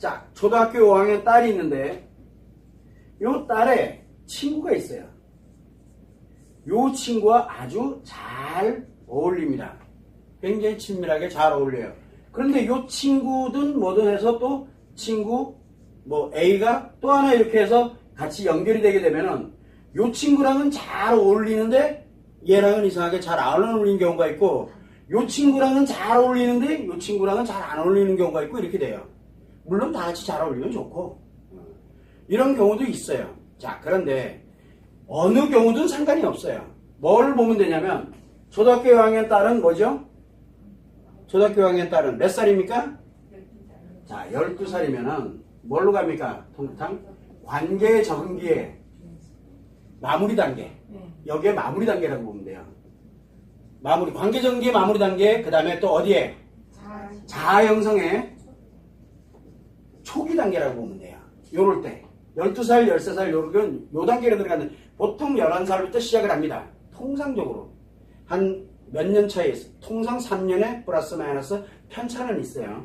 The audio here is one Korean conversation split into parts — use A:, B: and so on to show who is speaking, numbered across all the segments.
A: 자, 초등학교 5학년 딸이 있는데 요 딸에 친구가 있어요. 요 친구와 아주 잘 어울립니다. 굉장히 친밀하게 잘 어울려요. 그런데 요 친구든 뭐든 해서 또 친구 뭐 A가 또 하나 이렇게 해서 같이 연결이 되게 되면은 요 친구랑은 잘 어울리는데 얘랑은 이상하게 잘 안 어울리는 경우가 있고 요 친구랑은 잘 어울리는데 요 친구랑은 잘 안 어울리는 경우가 있고 이렇게 돼요. 물론 다 같이 잘 어울리면 좋고 이런 경우도 있어요. 자 그런데 어느 경우든 상관이 없어요. 뭘 보면 되냐면 초등학교 6학년 딸은 뭐죠? 초등학교 6학년 딸은 몇 살입니까? 자 12살이면은 뭘로 갑니까? 통탕 관계 적응기에 마무리 단계 여기에 마무리 단계라고 보면 돼요. 마무리 관계 적응기의 마무리 단계 그 다음에 또 어디에? 자아 형성의 초기 단계라고 보면 돼요. 요럴 때. 12살, 13살 요런 요 단계로 들어가는 보통 11살부터 시작을 합니다. 통상적으로. 한 몇 년 차에. 통상 3년에 플러스 마이너스 편차는 있어요.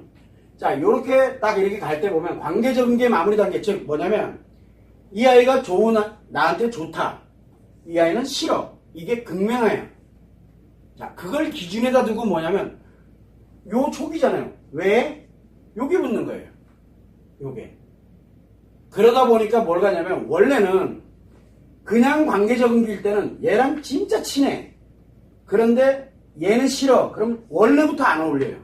A: 자, 요렇게 딱 이렇게 갈 때 보면 관계적인 게 마무리 단계. 즉 뭐냐면 이 아이가 좋은 아- 나한테 좋다. 이 아이는 싫어. 이게 극명해요. 자, 그걸 기준에다 두고 뭐냐면 요 초기잖아요. 왜? 요게 붙는 거예요. 요게. 그러다 보니까 뭘 가냐면 원래는 그냥 관계적인 길 때는 얘랑 진짜 친해. 그런데 얘는 싫어. 그럼 원래부터 안 어울려요.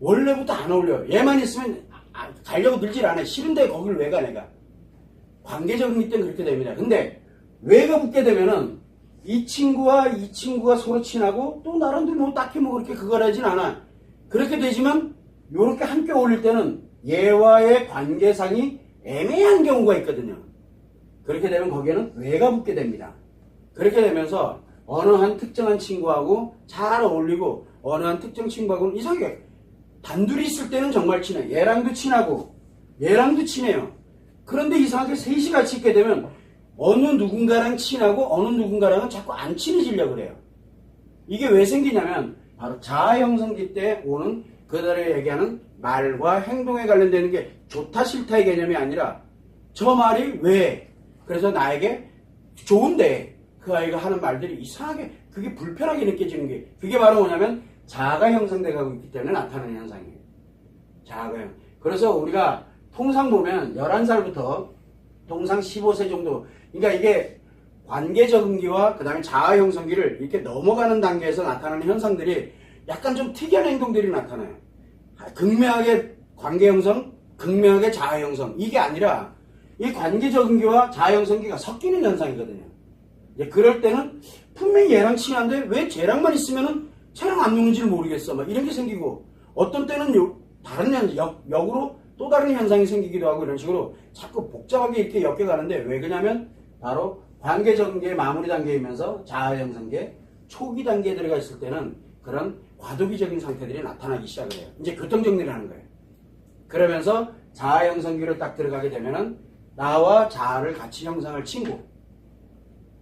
A: 원래부터 안 어울려요. 얘만 있으면 아, 가려고 들질 않아요. 싫은데 거길 왜 가 내가. 관계적인 길 때는 그렇게 됩니다. 근데 왜가 붙게 되면은 이 친구와 이 친구가 서로 친하고 또 나름대로 뭐 딱히 뭐 그렇게 그걸 하진 않아. 그렇게 되지만 요렇게 함께 어울릴 때는 얘와의 관계상이 애매한 경우가 있거든요. 그렇게 되면 거기에는 왜가 붙게 됩니다. 그렇게 되면서 어느 한 특정한 친구하고 잘 어울리고 어느 한 특정 친구하고는 이상하게 단둘이 있을 때는 정말 친해. 얘랑도 친하고 얘랑도 친해요. 그런데 이상하게 셋이 같이 있게 되면 어느 누군가랑 친하고 어느 누군가랑은 자꾸 안 친해지려고 그래요. 이게 왜 생기냐면 바로 자아 형성기 때 오는 그들의 얘기하는 말과 행동에 관련되는 게 좋다 싫다의 개념이 아니라 저 말이 왜 그래서 나에게 좋은데 그 아이가 하는 말들이 이상하게 그게 불편하게 느껴지는 게 그게 바로 뭐냐면 자아가 형성돼 가고 있기 때문에 나타나는 현상이에요. 자아가 형. 그래서 우리가 통상 보면 11살부터 통상 15세 정도 그러니까 이게 관계 적응기와 그 다음에 자아 형성기를 이렇게 넘어가는 단계에서 나타나는 현상들이 약간 좀 특이한 행동들이 나타나요. 극명하게 관계 형성, 극명하게 자아 형성 이게 아니라 이 관계 적응기와 자아 형성기가 섞이는 현상이거든요. 이제 그럴 때는 분명히 얘랑 친한데 왜 쟤랑만 있으면은 쟤랑 안 노는지를 모르겠어. 막 이런 게 생기고 어떤 때는 요- 다른 현 역, 역으로 또 다른 현상이 생기기도 하고 이런 식으로 자꾸 복잡하게 이렇게 엮여가는데 왜 그러냐면 바로 관계 적응기의 마무리 단계이면서 자아 형성계 초기 단계에 들어가 있을 때는 그런 과도기적인 상태들이 나타나기 시작을 해요. 이제 교통 정리를 하는 거예요. 그러면서 자아 형성기로 딱 들어가게 되면은 나와 자아를 같이 형성할 친구.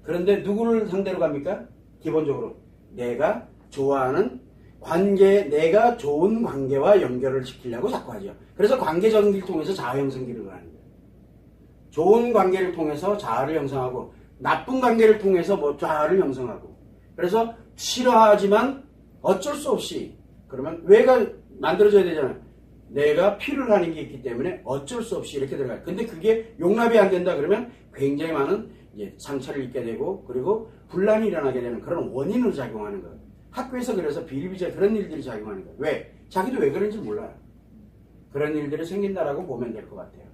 A: 그런데 누구를 상대로 갑니까? 기본적으로 내가 좋아하는 관계, 내가 좋은 관계와 연결을 시키려고 자꾸 하죠. 그래서 관계적인 길 통해서 자아 형성기를 하는 거예요. 좋은 관계를 통해서 자아를 형성하고 나쁜 관계를 통해서 뭐 자아를 형성하고 그래서 싫어하지만 어쩔 수 없이 그러면 왜가 만들어져야 되잖아요. 내가 필요를 하는 게 있기 때문에 어쩔 수 없이 이렇게 들어가요. 근데 그게 용납이 안 된다 그러면 굉장히 많은 상처를 입게 되고 그리고 분란이 일어나게 되는 그런 원인으로 작용하는 거예요. 학교에서 그래서 비리비리 그런 일들이 작용하는 거예요. 왜? 자기도 왜 그런지 몰라요. 그런 일들이 생긴다라고 보면 될 것 같아요.